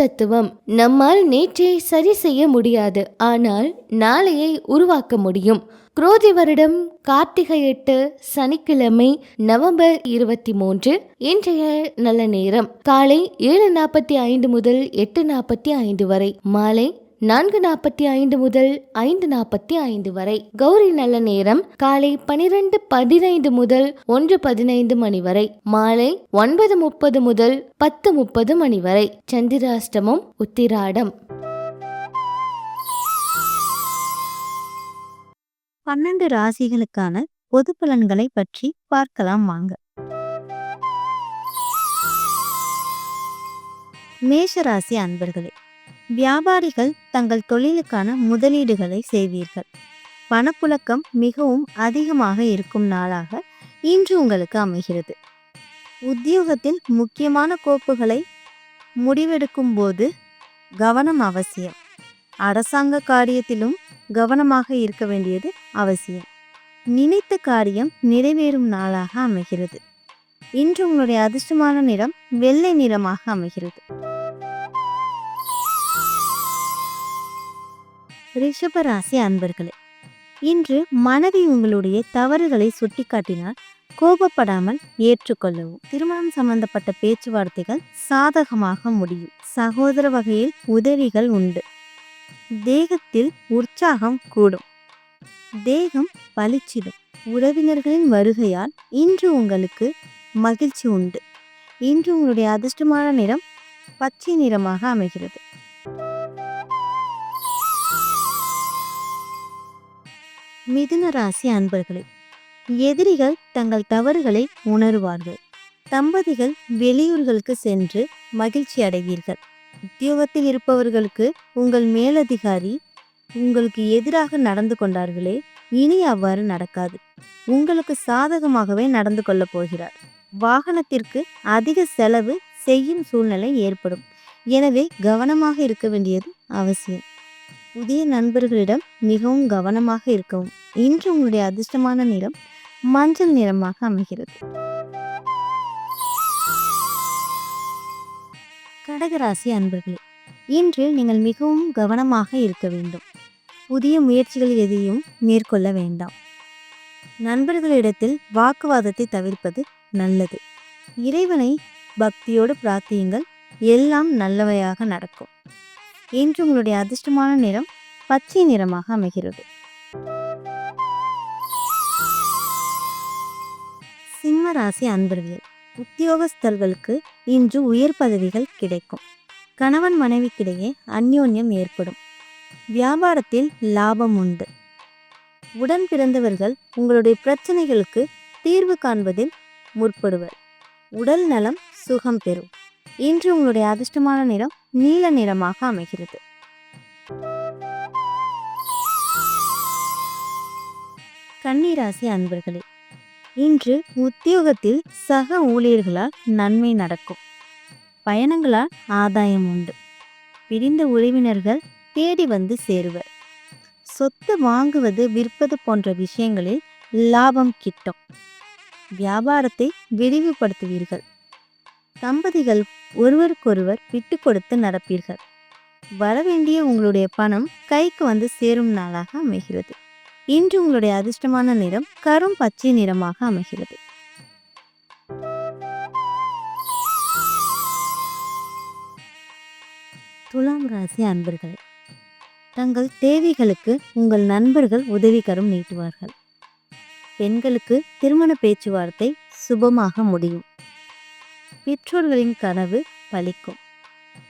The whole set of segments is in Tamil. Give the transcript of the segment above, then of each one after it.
தத்துவம் நம்மால் நேற்றை சரி செய்ய முடியாது. ஆனால் நாளையை உருவாக்க முடியும். குரோதி வருடம் கார்த்திகை எட்டு சனிக்கிழமை நவம்பர் இருபத்தி மூன்று இன்றைய நல்ல நேரம். காலை ஏழு நாற்பத்தி ஐந்து முதல் எட்டு நாற்பத்தி ஐந்து வரை. மாலை நான்கு நாற்பத்தி ஐந்து முதல் ஐந்து நாற்பத்தி ஐந்து வரை. கௌரி நல்ல நேரம் காலை பனிரெண்டு பதினைந்து முதல் ஒன்று பதினைந்து மணி வரை. மாலை ஒன்பது முப்பது முதல் பத்து முப்பது மணி வரை. சந்திராஷ்டமம் உத்திராடம். பன்னெண்டு ராசிகளுக்கான பொது பலன்களை பற்றி பார்க்கலாம் வாங்க. மேஷ ராசி அன்பர்களே வியாபாரிகள் தங்கள் தொழிலுக்கான முதலீடுகளை செய்வீர்கள். பணப்புழக்கம் மிகவும் அதிகமாக இருக்கும் நாளாக இன்று உங்களுக்கு அமைகிறது. உத்தியோகத்தில் முக்கியமான கோப்புகளை முடிவெடுக்கும் போது கவனம் அவசியம். அரசாங்க காரியத்திலும் கவனமாக இருக்க வேண்டியது அவசியம். நினைத்த காரியம் நிறைவேறும் நாளாக அமைகிறது. இன்று உங்களுடைய அதிர்ஷ்டமான நிறம் வெள்ளை நிறமாக அமைகிறது. ரிஷபராசி அன்பர்களே இன்று மனைவி உங்களுடைய தவறுகளை சுட்டிக்காட்டினால் கோபப்படாமல் ஏற்றுக்கொள்ளவும். திருமணம் சம்பந்தப்பட்ட பேச்சுவார்த்தைகள் சாதகமாக முடியும். சகோதர வகையில் உதவிகள் உண்டு. தேகத்தில் உற்சாகம் கூடும். தேகம் பளிச்சிடும். உறவினர்களின் வருகையால் இன்று உங்களுக்கு மகிழ்ச்சி உண்டு. இன்று உங்களுடைய அதிர்ஷ்டமான நிறம் பச்சை நிறமாக அமைகிறது. மிதுன ராசி அன்பர்களே எதிரிகள் தங்கள் தவறுகளை உணருவார்கள். தம்பதிகள் வெளியூர்களுக்கு சென்று மகிழ்ச்சி அடைவீர்கள். உத்தியோகத்தில் இருப்பவர்களுக்கு உங்கள் மேலதிகாரி உங்களுக்கு எதிராக நடந்து கொண்டார்களே இனி அவ்வாறு நடக்காது. உங்களுக்கு சாதகமாகவே நடந்து கொள்ளப் போகிறார். வாகனத்திற்கு அதிக செலவு செய்யும் சூழ்நிலை ஏற்படும். எனவே கவனமாக இருக்க வேண்டியது அவசியம். புதிய நண்பர்களிடம் மிகவும் கவனமாக இருக்கவும். இன்று உங்களுடைய அதிர்ஷ்டமான நிறம் மஞ்சள் நிறமாக அமைகிறது. கடகராசி அன்பர்களே இன்று நீங்கள் மிகவும் கவனமாக இருக்க வேண்டும். புதிய முயற்சிகள் எதையும் மேற்கொள்ள வேண்டாம். நண்பர்களிடத்தில் வாக்குவாதத்தை தவிர்ப்பது நல்லது. இறைவனை பக்தியோடு பிரார்த்தியுங்கள். எல்லாம் நல்லவையாக நடக்கும். இன்று உங்களுடைய அதிர்ஷ்டமான நிறம் பச்சை நிறமாக அமைகிறது. சிம்ம ராசி அன்பர்களே உத்தியோகஸ்தர்களுக்கு இன்று உயர் பதவிகள் கிடைக்கும். கணவன் மனைவிக்கிடையே அந்யோன்யம் ஏற்படும். வியாபாரத்தில் லாபம் உண்டு. உடன் பிறந்தவர்கள் உங்களுடைய பிரச்சனைகளுக்கு தீர்வு காண்பதில் முற்படுவர். உடல் நலம் சுகம் பெறும். இன்று உங்களுடைய அதிர்ஷ்டமான நிறம் நீல நிறமாக அமைகிறது. கன்னிராசி அன்பர்களே இன்று உத்தியோகத்தில் சக ஊழியர்களால் நன்மை நடக்கும். பயணங்களால் ஆதாயம் உண்டு. பிரிந்த உறவினர்கள் தேடி வந்து சேருவர். சொத்து வாங்குவது விற்பது போன்ற விஷயங்களில் லாபம் கிட்டும். வியாபாரத்தை விரிவுபடுத்துவீர்கள். தம்பதிகள் ஒருவருக்கொருவர் விட்டு கொடுத்து நடப்பீர்கள். வரவேண்டிய உங்களுடைய பணம் கைக்கு வந்து சேரும் நாளாக அமைகிறது. இன்று உங்களுடைய அதிர்ஷ்டமான நிறம் கரும் பச்சை நிறமாக அமைகிறது. துலாம் ராசி அன்பர்களே தங்கள் தேவைகளுக்கு உங்கள் நண்பர்கள் உதவிகரம் நீட்டுவார்கள். பெண்களுக்கு திருமண பேச்சுவார்த்தை சுபமாக முடியும். பெற்றோர்களின் கனவு பலிக்கும்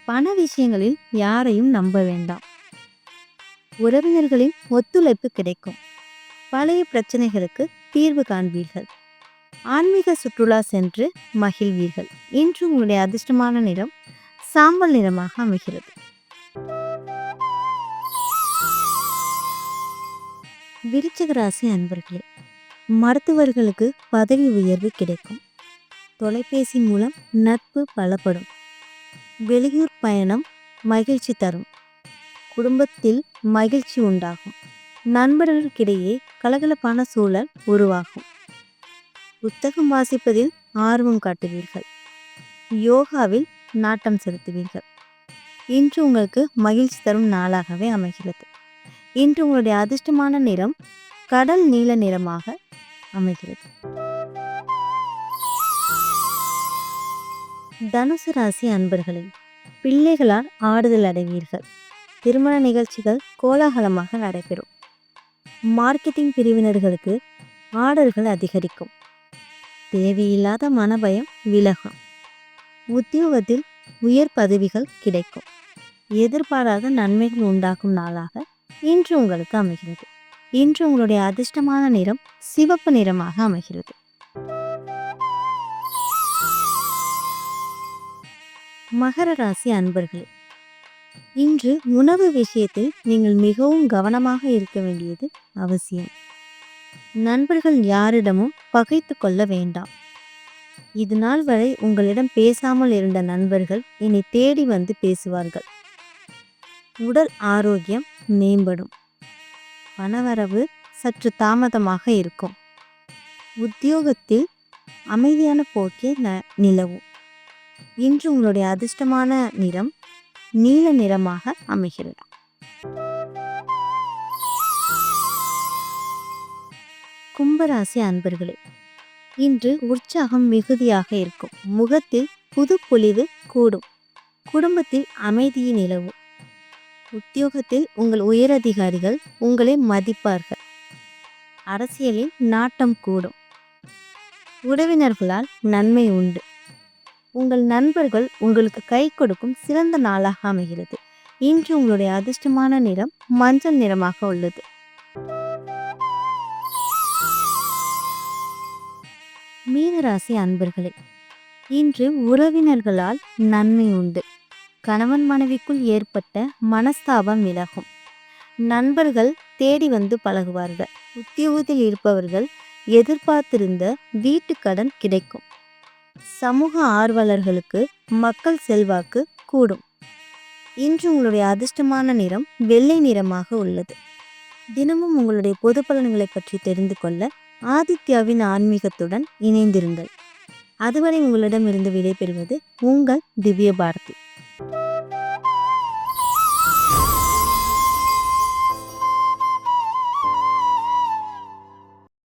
பண விஷயங்களில் யாரையும் நம்ப வேண்டாம். உறவினர்களின் ஒத்துழைப்பு கிடைக்கும். பழைய பிரச்சனைகளுக்கு தீர்வு காண்பீர்கள். ஆன்மீக சுற்றுலா சென்று மகிழ்வீர்கள். இன்று உங்களுடைய அதிர்ஷ்டமான நிறம் சாம்பல் நிறமாக அமைகிறது. விருச்சிக ராசி அன்பர்களே மருத்துவர்களுக்கு பதவி உயர்வு கிடைக்கும். தொலைபேசி மூலம் நட்பு பலப்படும். வெளியூர் பயணம் மகிழ்ச்சி தரும். குடும்பத்தில் மகிழ்ச்சி உண்டாகும். நண்பர்களுக்கிடையே கலகலப்பான சூழல் உருவாகும். புத்தகம் வாசிப்பதில் ஆர்வம் காட்டுவீர்கள். யோகாவில் நாட்டம் செலுத்துவீர்கள். இன்று உங்களுக்கு மகிழ்ச்சி தரும் நாளாகவே அமைகிறது. இன்று உங்களுடைய அதிர்ஷ்டமான நிறம் கடல் நீல நிறமாக அமைகிறது. தனுசு ராசி அன்பர்களே பிள்ளைகளால் ஆறுதல் அடைவீர்கள். திருமண நிகழ்ச்சிகள் கோலாகலமாக நடைபெறும். மார்க்கெட்டிங் பிரிவினர்களுக்கு ஆர்டர்கள் அதிகரிக்கும். தேவையில்லாத மனபயம் விலகும். உத்தியோகத்தில் உயர் பதவிகள் கிடைக்கும். எதிர்பாராத நன்மைகள் உண்டாக்கும் நாளாக இன்று உங்களுக்கு அமைகிறது. இன்று உங்களுடைய அதிர்ஷ்டமான நிறம் சிவப்பு நிறமாக அமைகிறது. மகர ராசி அன்பர்களே இன்று உணவு விஷயத்தில் நீங்கள் மிகவும் கவனமாக இருக்க வேண்டியது அவசியம். நண்பர்கள் யாரிடமும் பகைத்து கொள்ள வேண்டாம். இது நாள் வரை உங்களிடம் பேசாமல் இருந்த நண்பர்கள் இனி தேடி வந்து பேசுவார்கள். உடல் ஆரோக்கியம் மேம்படும். பணவரவு சற்று தாமதமாக இருக்கும். உத்தியோகத்தில் அமைதியான போக்கே ந நிலவும். இன்று உங்களுடைய அதிர்ஷ்டமான நிறம் நீல நிறமாக அமைகிறது. கும்பராசி அன்பர்களே இன்று உற்சாகம் மிகுதியாக இருக்கும். முகத்தில் புது பொலிவு கூடும். குடும்பத்தில் அமைதியை நிலவும். உத்தியோகத்தில் உங்கள் உயரதிகாரிகள் உங்களை மதிப்பார்கள். அரசியலில் நாட்டம் கூடும். உறவினர்களால் நன்மை உண்டு. உங்கள் நண்பர்கள் உங்களுக்கு கை கொடுக்கும் சிறந்த நாளாக அமைகிறது. இன்று உங்களுடைய அதிர்ஷ்டமான நிறம் மஞ்சள் நிறமாக உள்ளது. மீனராசி அன்பர்களே இன்று உறவினர்களால் நன்மை உண்டு. கணவன் மனைவிக்குள் ஏற்பட்ட மனஸ்தாபம் விலகும். நண்பர்கள் தேடி வந்து பழகுவார்கள். உத்தியோகத்தில் இருப்பவர்கள் எதிர்பார்த்திருந்த வீட்டு கடன் கிடைக்கும். சமூக ஆர்வலர்களுக்கு மக்கள் செல்வாக்கு கூடும். இன்று உங்களுடைய அதிர்ஷ்டமான நிறம் வெள்ளை நிறமாக உள்ளது. தினமும் உங்களுடைய பொது பலன்களை பற்றி தெரிந்து கொள்ள ஆதித்யாவின் ஆன்மீகத்துடன் இணைந்திருங்கள். அதுவரை உங்களிடமிருந்து விடைபெறுவது உங்கள் திவ்ய பாரதி